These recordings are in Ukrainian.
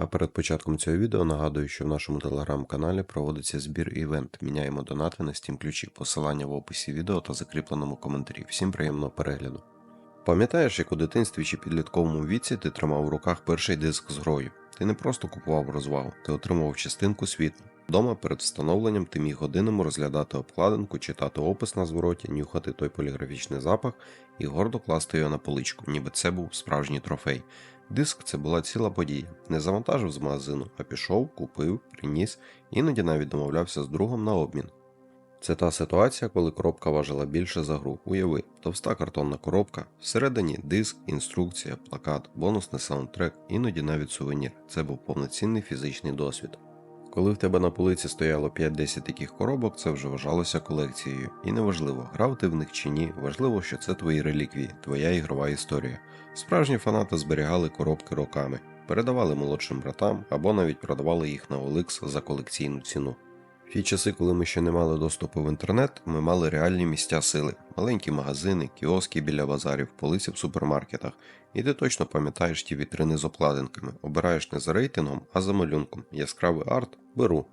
А перед початком цього відео нагадую, що в нашому телеграм-каналі проводиться збір івент. Міняємо донати на Steam ключі. Посилання в описі відео та закріпленому коментарі. Всім приємного перегляду. Пам'ятаєш, як у дитинстві чи підлітковому віці ти тримав у руках перший диск з грою? Ти не просто купував розвагу, ти отримував частинку світу. Вдома перед встановленням ти міг годинами розглядати обкладинку, читати опис на звороті, нюхати той поліграфічний запах і гордо класти його на поличку, ніби це був справжній трофей. Диск це була ціла подія. Не завантажив з магазину, а пішов, купив, приніс, іноді навіть домовлявся з другом на обмін. Це та ситуація, коли коробка важила більше за гру. Уяви, товста картонна коробка, всередині диск, інструкція, плакат, бонусний саундтрек, іноді навіть сувенір. Це був повноцінний фізичний досвід. Коли в тебе на полиці стояло 5-10 таких коробок, це вже вважалося колекцією. І неважливо, грав ти в них чи ні, важливо, що це твої реліквії, твоя ігрова історія. Справжні фанати зберігали коробки роками, передавали молодшим братам або навіть продавали їх на Оликс за колекційну ціну. В ті часи, коли ми ще не мали доступу в інтернет, ми мали реальні місця сили, маленькі магазини, кіоски біля базарів, полиці в супермаркетах, і ти точно пам'ятаєш ті вітрини з обкладинками, обираєш не за рейтингом, а за малюнком. Яскравий арт беру.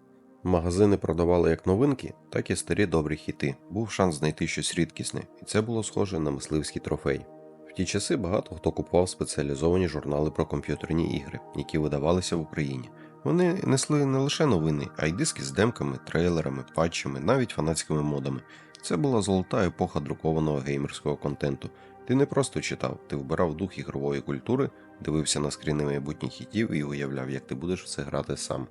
Магазини продавали як новинки, так і старі добрі хіти. Був шанс знайти щось рідкісне, і це було схоже на мисливський трофей. В ті часи багато хто купував спеціалізовані журнали про комп'ютерні ігри, які видавалися в Україні. Вони несли не лише новини, а й диски з демками, трейлерами, патчами, навіть фанатськими модами. Це була золота епоха друкованого геймерського контенту. Ти не просто читав, ти вбирав дух ігрової культури, дивився на скріни майбутніх хітів і уявляв, як ти будеш в це грати сам.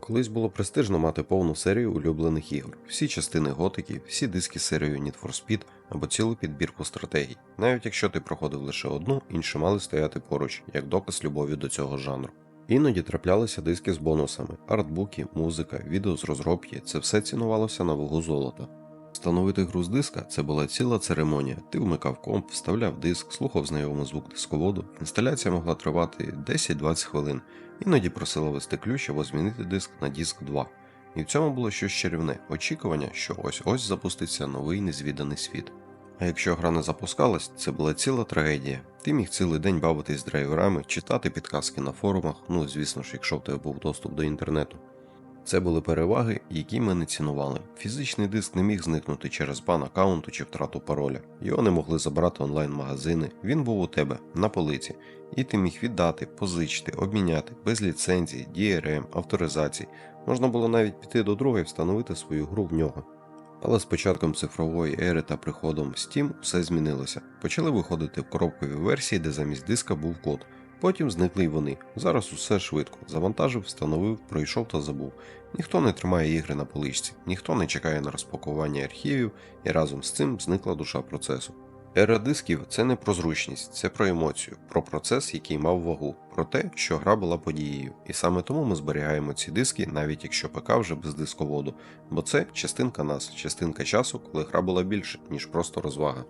Колись було престижно мати повну серію улюблених ігор, всі частини готики, всі диски з серією Need for Speed або цілу підбірку стратегій. Навіть якщо ти проходив лише одну, інші мали стояти поруч, як доказ любові до цього жанру. Іноді траплялися диски з бонусами, артбуки, музика, відео з розробки це все цінувалося на вагу золота. Встановити гру з диска це була ціла церемонія. Ти вмикав комп, вставляв диск, слухав знайомий звук дисководу. Інсталяція могла тривати 10-20 хвилин, іноді просила вести ключ або змінити диск на диск 2. І в цьому було щось чарівне очікування, що ось ось запуститься новий незвіданий світ. А якщо гра не запускалась, це була ціла трагедія. Ти міг цілий день бавитись з драйверами, читати підказки на форумах, ну звісно ж, якщо в тебе був доступ до інтернету. Це були переваги, які ми не цінували. Фізичний диск не міг зникнути через бан аккаунту чи втрату пароля. Його не могли забрати онлайн-магазини. Він був у тебе на полиці, і ти міг віддати, позичити, обміняти без ліцензії, DRM, авторизацій. Можна було навіть піти до друга і встановити свою гру в нього. Але з початком цифрової ери та приходом Steam все змінилося. Почали виходити в коробкові версії, де замість диска був код. Потім зникли й вони. Зараз усе швидко. Завантажив, встановив, пройшов та забув. Ніхто не тримає ігри на поличці, ніхто не чекає на розпакування архівів, і разом з цим зникла душа процесу. Ера дисків це не про зручність, це про емоцію, про процес, який мав вагу, про те, що гра була подією. І саме тому ми зберігаємо ці диски, навіть якщо ПК вже без дисководу, бо це частинка нас, частинка часу, коли гра була більше, ніж просто розвага.